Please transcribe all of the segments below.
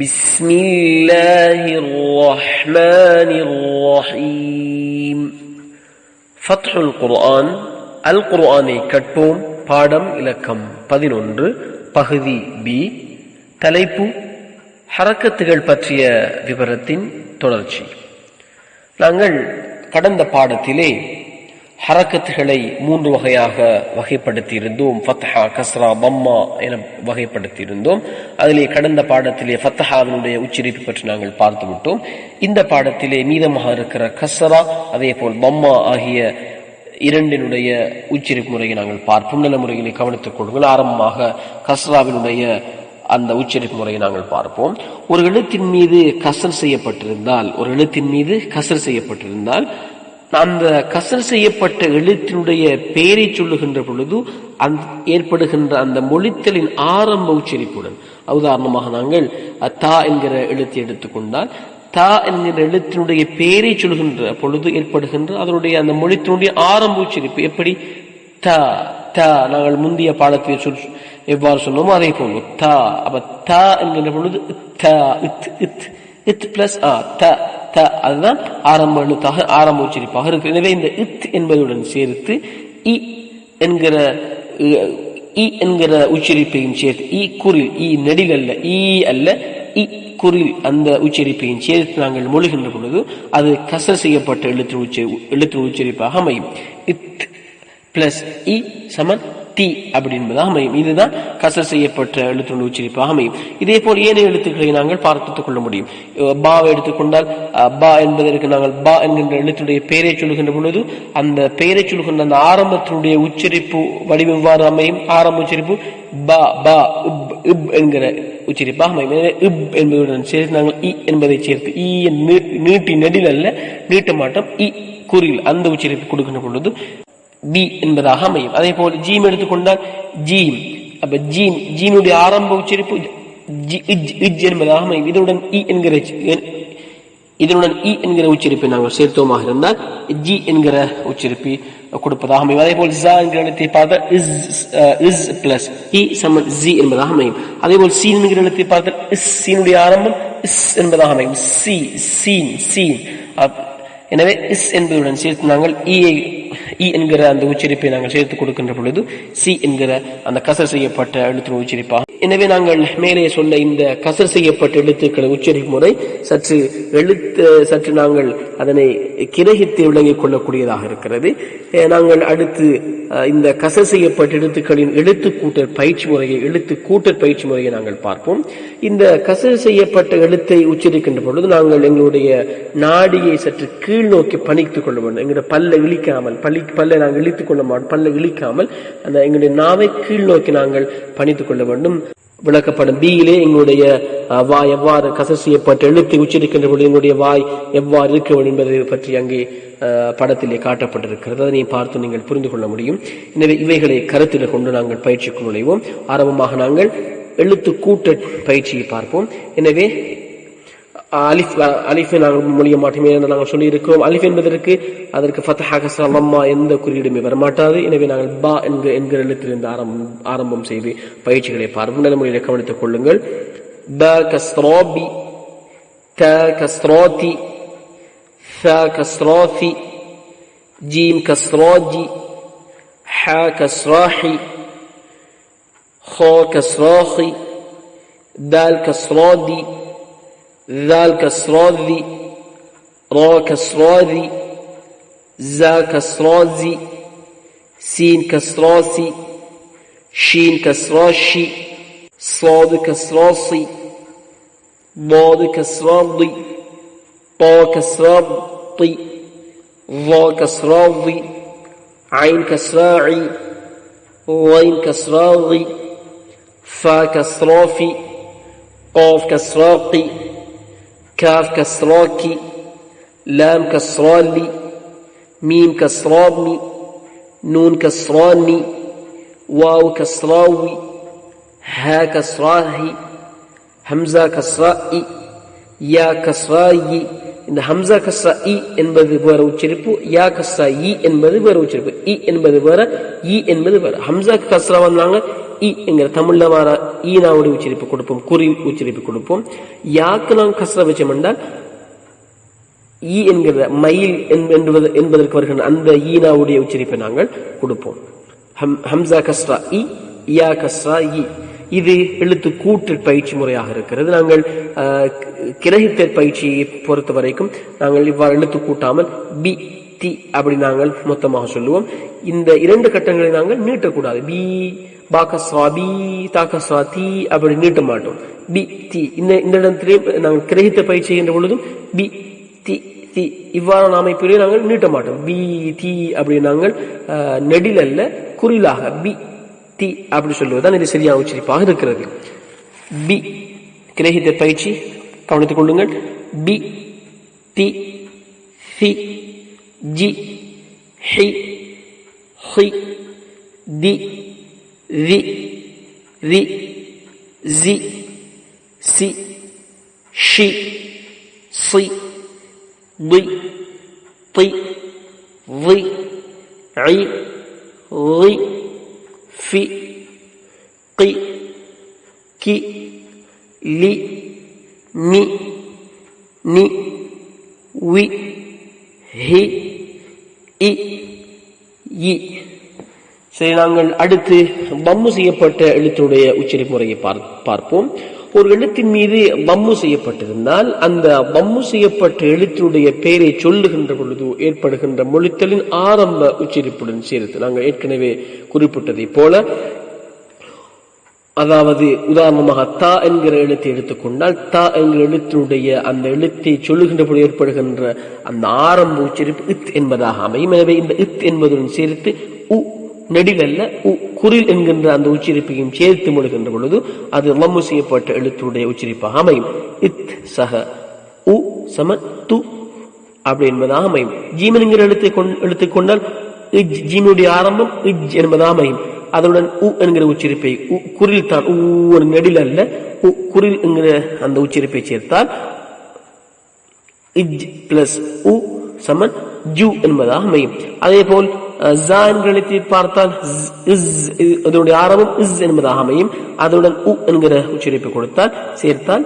بسم الله الرحمن الرحيم فتح القرآن القرآن كتبوم பாடம் இலக்கம் பதினொன்று பகுதி பி தலைப்பு ஹரக்கத்துகள் பற்றிய விவரத்தின் தொடர்ச்சி. நாங்கள் கடந்த பாடத்திலே ஹரக்கத்துகளை மூன்று வகையாக வகைப்படுத்தியிருந்தோம். ஃபத்ஹா கஸ்ரா பம்மா என வகைப்படுத்தியிருந்தோம். அதிலே கடந்த பாடத்திலே ஃபத்தஹாவினுடைய உச்சரிப்பு பற்றி நாங்கள் பார்த்து விட்டோம். இந்த பாடத்திலே மீதமாக இருக்கிற கஸ்ரா அதே போல் பம்மா ஆகிய இரண்டினுடைய உச்சரிப்பு முறையை நாங்கள் பார்ப்போம். நல்ல முறையிலே கவனித்துக் கொள்ளுங்கள். ஆரம்பமாக கஸ்ராவினுடைய அந்த உச்சரிப்பு முறையை நாங்கள் பார்ப்போம். ஒரு எழுத்தின் மீது கசர் செய்யப்பட்டிருந்தால் ஒரு எழுத்தின் மீது கசர் செய்யப்பட்டிருந்தால் அந்த கசர் செய்யப்பட்ட எழுத்தினுடைய பெயரை சொல்லுகின்ற பொழுது அந் ஏற்படுகின்ற அந்த மொழித்தலின் ஆரம்ப உச்சரிப்புடன் உதாரணமாக நாங்கள் தா என்கிற எழுத்தை எடுத்துக்கொண்டால் தா என்கிற எழுத்தினுடைய பெயரை சொல்கின்ற பொழுது ஏற்படுகின்ற அதனுடைய அந்த மொழித்தினுடைய ஆரம்ப உச்சரிப்பு எப்படி? த த நாங்கள் முந்தைய பாடத்தில் சொல் எவ்வாறு சொன்னோமோ அதே போல் த அப்ப த என்கின்ற பொழுது த இத் இத் இத் பிளஸ் ஆ த த அதுதான் ஆரம்ப எழுத்தாக ஆரம்ப உச்சரிப்பாக இருக்கு எனவே இந்த இத் என்பதுடன் சேர்த்து இ என்கிற இ என்கிற உச்சரிப்பையும் சேர்த்து இ குரில் இ நெடில் அல்ல இ அல்ல இ குரில் அந்த உச்சரிப்பையும் சேர்த்து நாங்கள் மொழிகின்ற பொழுது அது கசர் செய்யப்பட்ட எழுத்து உச்சரி எழுத்து உச்சரிப்பாக அமையும். இத் பிளஸ் இ சமன் டி அப்படி என்பதாக அமையும். இதுதான் கசர் செய்யப்பட்ட எழுத்துடைய உச்சரிப்பாக அமையும். இதே போல் ஏனைய எழுத்துக்களை நாங்கள் பார்த்துக் கொள்ள முடியும். பாவை எடுத்துக்கொண்டால் பா என்பதற்கு நாங்கள் பா என்கின்ற எழுத்துடைய பெயரை சொல்கின்ற பொழுது அந்த பெயரை சொல்கின்ற அந்த ஆரம்பத்தினுடைய உச்சரிப்பு வடிவம் இவ்வாறு அமையும்? ஆரம்ப உச்சரிப்பு பா பா இப் இப் என்கிற உச்சரிப்பாக அமையும். எனவே இப் என்பதுடன் சேர்த்து நாங்கள் இ என்பதை சேர்த்து இ நீட்டி நெடில் அல்ல நீட்ட மாட்டோம். இ குறியில் அந்த உச்சரிப்பு கொடுக்கின்ற பொழுது பி என்பதாக அமையும். அதே போல் ஜீம் எடுத்துக்கொண்டால் ஜீம் அப்ப ஜீம் ஜீனுடைய ஆரம்ப உச்சரிப்பு என்பதாக அமையும். இதனுடன் இ என்கிற இதனுடன் இ என்கிற உச்சரிப்பை நாங்கள் சேர்த்தோமாக இருந்தால் ஜி என்கிற உச்சரிப்பை கொடுப்பதாக அமையும். அதே போல் ஜா என்கிற இடத்தை பார்த்தால் இஸ் இஸ் பிளஸ் இ சமன் ஜி என்பதாக அமையும். அதே போல் சீன் என்கிற இடத்தை பார்த்தால் இஸ் சீனுடைய ஆரம்பம் இஸ் என்பதாக அமையும். சி சீன் சீன் எனவே இஸ் என்பதுடன் சேர்த்து நாங்கள் e இயை இ என்கிற அந்த உச்சரிப்பை நாங்கள் சேர்த்து கொடுக்கின்ற பொழுது சி என்கிற அந்த கசர் செய்யப்பட்ட எழுத்து உச்சரிப்பாக எனவே நாங்கள் மேலே சொன்ன இந்த கசர் செய்யப்பட்ட எழுத்துக்களை உச்சரிக்கும் முறை சற்று எழுத்து சற்று நாங்கள் அதனை கிரகித்து விளங்கிக் கொள்ளக்கூடியதாக இருக்கிறது. நாங்கள் அடுத்து இந்த கசர் செய்யப்பட்ட எழுத்துக்களின் எழுத்து கூட்டல் பயிற்சி முறையை எழுத்து கூட்டல் பயிற்சி முறையை நாங்கள் பார்ப்போம். இந்த கசர் செய்யப்பட்ட எழுத்தை உச்சரிக்கின்ற பொழுது நாங்கள் எங்களுடைய நாடியை சற்று கீழ் நோக்கி பணித்துக் கொள்ள வேண்டும். எங்களுடைய பல்ல இழிக்காமல் பள்ளி பல்லை நாங்கள் இழித்துக் கொள்ள மாட்டோம். பல்ல இழிக்காமல் அந்த எங்களுடைய நாவை கீழ் நோக்கி நாங்கள் பணித்துக் கொள்ள வேண்டும். விளக்கப்படும் பியிலே எங்களுடைய வாய் எவ்வாறு கசர் செய்யப்பட்டு எழுத்தை உச்சரிக்கின்ற பொழுது எங்களுடைய வாய் எவ்வாறு இருக்க வேண்டும் என்பதை பற்றி அங்கே படத்திலே காட்டப்பட்டிருக்கிறது. அதனை பார்த்து நீங்கள் புரிந்து கொள்ள முடியும். எனவே இவைகளை கருத்தில் கொண்டு நாங்கள் பயிற்சிக்கு நுழைவோம். ஆரம்பமாக நாங்கள் எழுத்து கூட்ட பயிற்சியை பார்ப்போம். எனவே அலிஃப் அலிஃபை நாங்கள் மொழிய மாட்டோமே என்று நாங்கள் சொல்லியிருக்கிறோம் அலிஃப் என்பதற்கு அதற்கு ஃபத்தஹா கஸ்ரா லம்மா எந்த குறியீடுமே வரமாட்டாது எனவே நாங்கள் பா என்கிற என்கிற எழுத்திலிருந்து ஆரம்பம் ஆரம்பம் செய்து பயிற்சிகளை பார்ப்போம் நல்ல முறையில் கவனித்துக் கொள்ளுங்கள் ப கஸ்ராபி த கஸ்ராதி ث كسراثي جيم كسراجي ح كسراحي خا كسراخي دال كسرادي ذال كسراذي را كسراذي زا كسرازي سين كسراسي شين كسراشي صاد كسراسي ضاد كسراضي طا كسراطي ظا كسراضي عين كسراعي غين كسراضي فا كسرافي قاف كسرة قي كاف كسرة كي لام كسرة لي ميم كسرة مي نون كسراني واو كسراوي ها كسراهي ஹம்சா கஸ்ரா இ யா கஸ்ரா இ இந்த ஹம்சா கஸ்ரா இ என்பது வேற உச்சரிப்பு யா கஸ்ரா இ என்பது வேற உச்சரிப்பு இ என்பது வேற இ என்பது வேற ஹம்சா கஸ்ரா வந்தாங்க இ என்கிற தமிழ்ல வர ஈனாவுடைய உச்சரிப்பு கொடுப்போம் குறி உச்சரிப்பு கொடுப்போம். யாக்கு நாம் கசர வச்சோம் ஈ என்கிற மயில் என்பது என்பதற்கு வருகின்ற அந்த ஈனாவுடைய உச்சரிப்பை நாங்கள் கொடுப்போம். ஹம் ஹம்சா கஸ்ரா இ யா கஸ்ரா இ. இது எழுத்து கூட்டல் பயிற்சி முறையாக இருக்கிறது. நாங்கள் கிரகித்த பயிற்சியை பொறுத்த வரைக்கும் நாங்கள் இவ்வாறு எழுத்து கூட்டாமல் பி தி அப்படி நாங்கள் மொத்தமாக சொல்லுவோம். இந்த இரண்டு கட்டங்களை நாங்கள் நீட்டக்கூடாது. பி பாகஸ்வா பி தாகஸ்வா தீ அப்படி நீட்ட மாட்டோம். பி தி. இந்த இந்த இடத்திலே நாங்கள் கிரகித்த பயிற்சி செய்கின்ற பொழுதும் பி தி தி. இவ்வாறான அமைப்பிலே நாங்கள் நீட்ட மாட்டோம். பி தி அப்படி நாங்கள் நெடில் அல்ல குறிலாக பி தி அப்படி சொல்லுவதுதான் இது சரியான உச்சரிப்பாக இருக்கிறது. பி கிரகித்த பயிற்சி கவனித்துக் கொள்ளுங்கள். பி தி சி ஜி ஹி ஹி தி ذي ذي زي سي شي صي ضي طي ضي عي غي في قي كي لي مي ني وي هي إي يي சரி நாங்கள் அடுத்து பம்மு செய்யப்பட்ட எழுத்துடைய உச்சரி முறையை பார்ப்போம். ஒரு எழுத்தின் மீது பம்மு செய்யப்பட்டிருந்தால் அந்த பம்மு செய்யப்பட்ட எழுத்தினுடைய பெயரை சொல்லுகின்ற பொழுது ஏற்படுகின்ற மொழித்தலின் ஆரம்ப உச்சரிப்புடன் சேர்த்து நாங்கள் ஏற்கனவே குறிப்பிட்டதை போல அதாவது உதாரணமாக தா என்கிற எழுத்தை எடுத்துக்கொண்டால் தா என்கிற எழுத்தினுடைய அந்த எழுத்தை சொல்லுகின்ற பொழுது ஏற்படுகின்ற அந்த ஆரம்ப உச்சரிப்பு இத் என்பதாக அமையும். எனவே இந்த இத் என்பதுடன் சேர்த்து உ நெடிலல்ல குரில் என்கின்ற அந்த உச்சரிப்பையும் சேர்த்து மொழிகின்ற பொழுது அது லம்மு செய்யப்பட்ட எழுத்துடைய உச்சரிப்பாக அமையும். இத் சக உ சம து அப்படி என்பதாக அமையும். ஜீமன் என்கிற எழுத்தை எடுத்துக்கொண்டால் இஜ் ஜீமனுடைய ஆரம்பம் இஜ் என்பதாக அமையும். அதனுடன் உ என்கிற உச்சரிப்பை குரில் தான் ஒரு நெடில் அல்ல. உ குரில் என்கிற அந்த உச்சரிப்பை சேர்த்தால் இஜ் பிளஸ் உ சமன் ஜூ என்பதாக அமையும். அதே போல் பார்த்தால் அதனுடைய ஆரம்பம் இஸ் என்பதாக அமையும். அதனுடன் உ என்கிற உச்சரிப்பு கொடுத்தால் சேர்த்தால்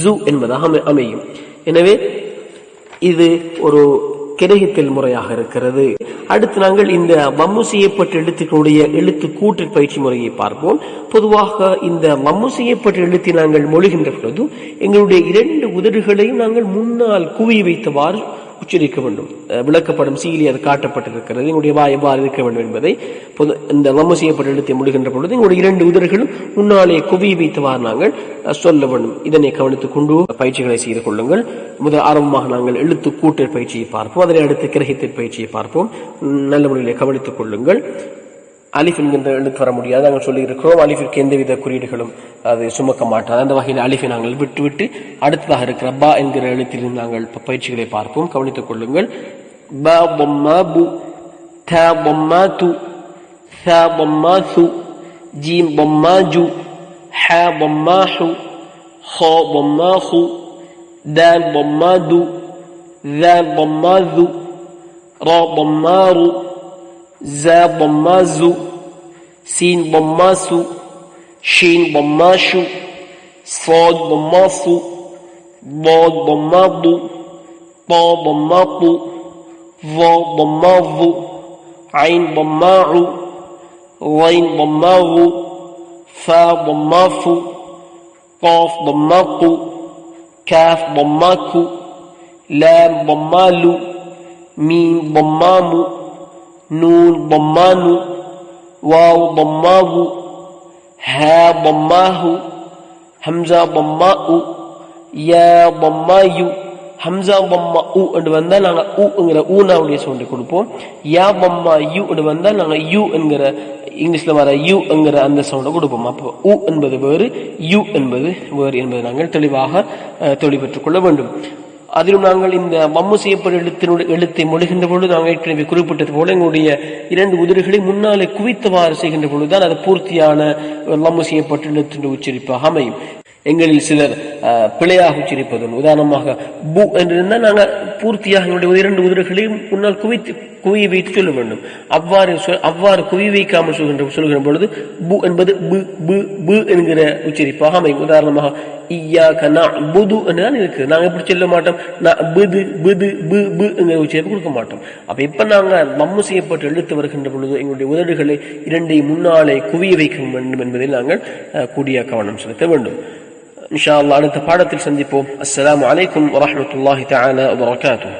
ஜு என்பதாக அமையும். எனவே இது ஒரு கிரகித்தல் முறையாக இருக்கிறது. அடுத்து நாங்கள் இந்த வம்மு செய்யப்பட்ட எழுத்துக்களுடைய எழுத்து கூட்டு பயிற்சி முறையை பார்ப்போம். பொதுவாக இந்த வம்மு செய்யப்பட்ட எழுத்தை நாங்கள் மொழிகின்ற பொழுது எங்களுடைய இரண்டு உதடுகளையும் நாங்கள் முன்னால் குவி வைத்தவாறு உச்சரிக்க வேண்டும். விளக்கப்படும் சீலி அது காட்டப்பட்டிருக்கிறது. எங்களுடைய வாய் எவ்வாறு இருக்க வேண்டும் என்பதை பொது இந்த வம்மு செய்யப்பட்ட எழுத்தை முடிகின்ற பொழுது எங்களுடைய இரண்டு உதிர்களும் முன்னாலே குவி வைத்தவாறு நாங்கள் சொல்ல வேண்டும். இதனை கவனித்துக் கொண்டு பயிற்சிகளை செய்து கொள்ளுங்கள். முதல் ஆரம்பமாக நாங்கள் எழுத்து கூட்டல் பயிற்சியை பார்ப்போம். அதனை அடுத்து கிரகித்தல் பயிற்சியை பார்ப்போம். நல்ல முறையில் கவனித்துக் கொள்ளுங்கள். அலிஃப் என்கின்ற எழுத்து வர முடியாது. நாங்கள் சொல்லியிருக்கிறோம் அலிஃபிற்கு எந்தவித குறியீடுகளும் அது சுமக்க மாட்டாது அந்த வகையில் அலிஃபை நாங்கள் விட்டுவிட்டு அடுத்ததாக இருக்கிற பா என்கிற எழுத்திலிருந்து நாங்கள் பயிற்சிகளை பார்ப்போம். கவனித்துக் கொள்ளுங்கள். ப பொம்மா பு த பொம்மா து ச பொம்மா சு ஜி பொம்மா ஜு ஹ பொம்மா ஹு ஹோ பொம்மா ஹு த பொம்மா து த பொம்மா து ரோ பொம்மா ரு زا ضمازو سين ضماسو شين ضماشو صاد ضما صو ضاد ضما ضو طا ضما ظا ضما عين ضماعو غين ضماغو فا ضما قاف ضماقو كاف ضماكو لام ضمالو ميم ضما نون ضمان واو ضماه ها ضماه همزة ضماء يا ضماي ஹம்சா வம்மா உ என்று வந்தால் நாங்கள் உங்கிற ஊனாவுடைய சவுண்டை கொடுப்போம் யா வம்மா யு என்று வந்தால் நாங்கள் யூ என்கிற இங்கிலீஷ்ல வர யூ என்கிற அந்த சவுண்டை கொடுப்போம் அப்போ உ என்பது வேறு யூ என்பது வேறு என்பதை நாங்கள் தெளிவாக அஹ், தெளிவற்றுக் கொள்ள வேண்டும் அதிலும் நாங்கள் இந்த மம்மு செய்யப்பட்ட எழுத்தினுடைய எழுத்தை மொழிகின்ற பொழுது நாங்கள் ஏற்கனவே குறிப்பிட்டது போல எங்களுடைய இரண்டு உதிர்களை முன்னாலே குவித்தவாறு செய்கின்ற பொழுதுதான் அது பூர்த்தியான மம்மு செய்யப்பட்ட எழுத்தினுடைய உச்சரிப்பாக அமையும். எங்களில் சிலர் அஹ், பிழையாக உச்சரிப்பதும் உதாரணமாக பு என்று இருந்தால் நாங்கள் பூர்த்தியாக எங்களுடைய இரண்டு உதிர்களையும் முன்னால் குவித்து குவி வைத்து சொல்ல வேண்டும். அவ்வாறு அவ்வாறு குவி வைக்காமல் சொல்கின்ற சொல்கின்ற பொழுது பு என்பது பு பு பு என்கிற உச்சரிப்பாக அமையும் உதாரணமாக ஐயா கனா புது என்று இருக்கு. நாங்கள் எப்படி சொல்ல மாட்டோம். நான் புது புது பு பு என்கிற உச்சரிப்பு கொடுக்க மாட்டோம். அப்போ இப்போ நாங்கள் மம்மு செய்யப்பட்டு எழுத்து வருகின்ற பொழுது எங்களுடைய உதடுகளை இரண்டை முன்னாலே குவிய வைக்க வேண்டும் என்பதில் நாங்கள் கூடிய கவனம் செலுத்த வேண்டும். இன்ஷா அல்லாஹ் அடுத்த பாடத்தில் சந்திப்போம். அஸ்லாம் அலைக்கும் வரமத்துல்லாஹி தஆலா வபரகாத்துஹு.